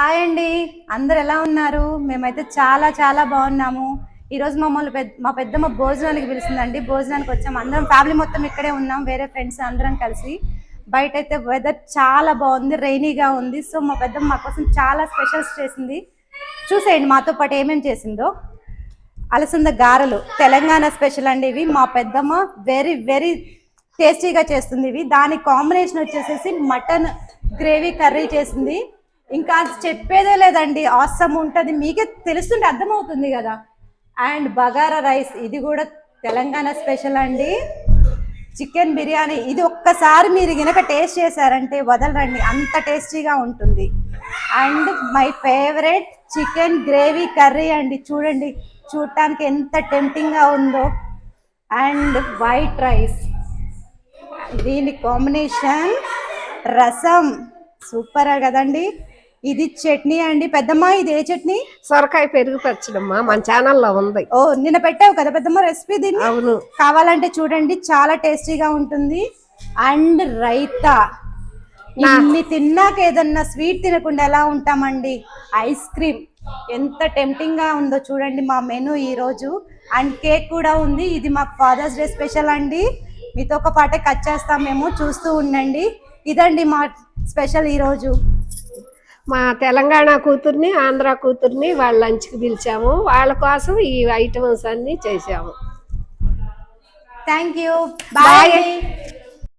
Hi అండి. అందరు ఎలా ఉన్నారు? మేమైతే చాలా చాలా బాగున్నాము. ఈరోజు మమ్మల్ని పెద్ద మా పెద్దమ్మ భోజనానికి పిలిచిందండి. భోజనానికి వచ్చాము అందరం ఫ్యామిలీ మొత్తం ఇక్కడే ఉన్నాం. వేరే ఫ్రెండ్స్ అందరం కలిసి. బయట అయితే వెదర్ చాలా బాగుంది. రైనీగా ఉంది. సో మా పెద్దమ్మ మా కోసం చాలా స్పెషల్స్ చేసింది. చూసేయండి మాతో పాటు ఏమేమి చేసిందో. అలసంద గారెలు. తెలంగాణ స్పెషల్ అండి ఇవి. మా పెద్దమ్మ వెరీ వెరీ టేస్టీగా చేస్తుంది ఇవి. దాని కాంబినేషన్ వచ్చేసేసి మటన్ గ్రేవీ కర్రీ చేసింది. ఇంకా చెప్పేదే లేదండి. ఆసమ్ ఉంటుంది. మీకే తెలుస్తుంటే అర్థమవుతుంది కదా. అండ్ బగారా రైస్ ఇది కూడా తెలంగాణ స్పెషల్ అండి. చికెన్ బిర్యానీ ఇది ఒక్కసారి మీరు గనక టేస్ట్ చేశారంటే వదలరండి. అంత టేస్టీగా ఉంటుంది. And my favourite chicken gravy curry అండి. చూడండి చూడటానికి ఎంత టెంప్టింగ్గా ఉందో. And white rice. దీని కాంబినేషన్ రసం. సూపర్ కదండి. ఇది చట్నీ అండి. పెద్దమ్మ ఇది ఏ చట్నీ? సొరకాయ పెరుగు పచ్చడమ్మా మన ఛానల్లో ఉంది. ఓ నిన్న పెట్టావు కదా పెద్దమ్మ రెసిపీ దీన్ని? అవును. కావాలంటే చూడండి చాలా టేస్టీగా ఉంటుంది. అండ్ రైతా. ఇన్ని తిన్నాక ఏదన్నా స్వీట్ తినకుండా ఎలా ఉంటామండి? Ice cream. ఎంత టెంప్టింగ్గా ఉందో చూడండి మా మెను ఈ రోజు అండ్ కేక్ కూడా ఉంది. ఇది మాకు ఫాదర్స్ డే స్పెషల్ అండి. మీతో ఒక పాటే కట్ చేస్తాం మేము చూస్తూ ఉండండి. ఇదండి మా స్పెషల్ ఈ రోజు మా తెలంగాణ కూతుర్ని ఆంధ్ర కూతుర్ని వాళ్ళ లంచ్కి పిలిచాము. వాళ్ళ కోసం ఈ ఐటమ్స్ అన్ని చేసాము థ్యాంక్ యూ. బాయ్